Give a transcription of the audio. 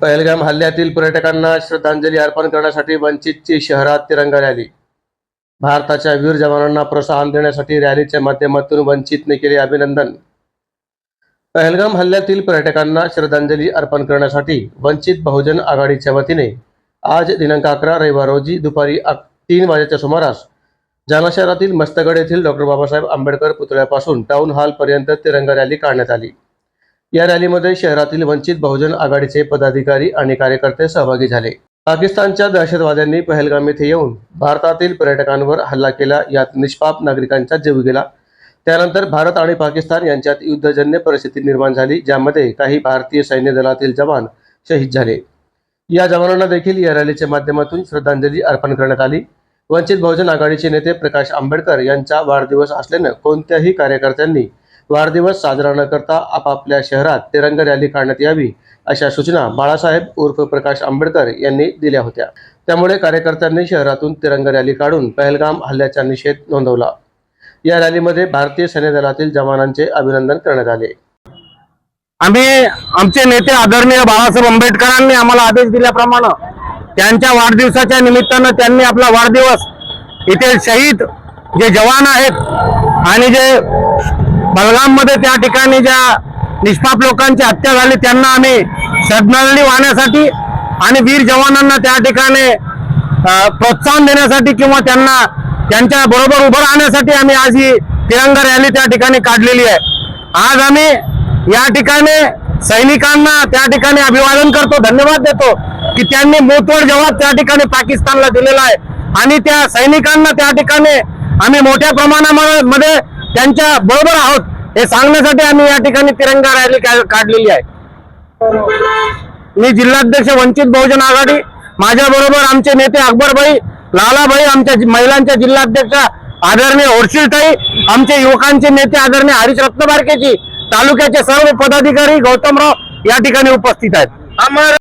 पहलगाम हल्ल्यातील पर्यटकांना श्रद्धांजली अर्पण करण्यासाठी वंचितची शहरात तिरंगा रॅली. भारताच्या वीर जवानांना प्रोत्साहन देण्यासाठी रॅलीच्या माध्यमातून वंचितने केले अभिनंदन. पहलगाम हल्ल्यातील पर्यटकांना श्रद्धांजली अर्पण करण्यासाठी वंचित बहुजन आघाडीच्या वतीने आज दिनांक अकरा रविवार रोजी दुपारी तीन वाजेच्या सुमारास जालना शहरातील मस्तगड येथील डॉक्टर बाबासाहेब आंबेडकर पुतळ्यापासून टाउन हॉलपर्यंत तिरंगा रॅली काढण्यात आली. या रॅलीमध्ये शहरातील वंचित बहुजन आघाडीचे पदाधिकारी आणि कार्यकर्ते सहभागी झाले. पाकिस्तानच्या दहशतवाद्यांनी पहलगाम येथे येऊन भारतातील पर्यटकांवर हल्ला केला. यात निष्पाप नागरिकांचा जीव गेला. त्यानंतर भारत आणि पाकिस्तान यांच्यात युद्धजन्य परिस्थिती निर्माण झाली ज्यामध्ये काही भारतीय सैन्य दलातील जवान शहीद झाले. या जवानांना देखील या रॅलीच्या माध्यमातून श्रद्धांजली अर्पण करण्यात आली. वंचित बहुजन आघाडीचे नेते प्रकाश आंबेडकर यांचा वाढदिवस असल्यानं कोणत्याही कार्यकर्त्यांनी वाढदिवस साजरा न करता आपापल्या शहरात तिरंग रॅली काढण्यात यावी अशा सूचना बाळासाहेब उर्फ प्रकाश आंबेडकर यांनी दिल्या होत्या. त्यामुळे कार्यकर्त्यांनी शहरातून तिरंग रॅली काढून पहलगाम हल्ल्याचा निषेध नोंदवला. या रॅलीमध्ये भारतीय सैन्य दलातील जवानांचे अभिनंदन करण्यात आले. आम्ही आमचे नेते आदरणीय बाळासाहेब आंबेडकरांनी आम्हाला आदेश दिल्याप्रमाणे त्यांच्या वाढदिवसाच्या निमित्तानं त्यांनी आपला वाढदिवस इथे शहीद जे जवान आहेत आणि जे बलगाममध्ये त्या ठिकाणी ज्या निष्पाप लोकांची हत्या झाली त्यांना आम्ही श्रद्धांजली वाहण्यासाठी आणि वीर जवानांना त्या ठिकाणी प्रोत्साहन देण्यासाठी किंवा त्यांना त्यांच्या बरोबर उभं राहण्यासाठी आम्ही आज ही तिरंगा रॅली त्या ठिकाणी काढलेली आहे. आज आम्ही या ठिकाणी सैनिकांना त्या ठिकाणी अभिवादन करतो धन्यवाद देतो की त्यांनी मोठवड जवाब त्या ठिकाणी पाकिस्तानला दिलेला आहे. आणि त्या सैनिकांना त्या ठिकाणी आम्ही मोठ्या प्रमाणामध्ये त्यांच्या बरोबर आहोत हे सांगण्यासाठी आम्ही या ठिकाणी तिरंगा रॅली काढलेली आहे. मी जिल्हाध्यक्ष वंचित बहुजन आघाडी माझ्या बरोबर आमचे नेते अकबरभाई लालाभाई आमच्या महिलांच्या जिल्हाध्यक्ष आदरणीय होरशिलताई आमचे युवकांचे नेते आदरणीय हरीश रत्नबारकेजी तालुक्याचे सर्व पदाधिकारी गौतमराव या ठिकाणी उपस्थित आहेत. आम्हाला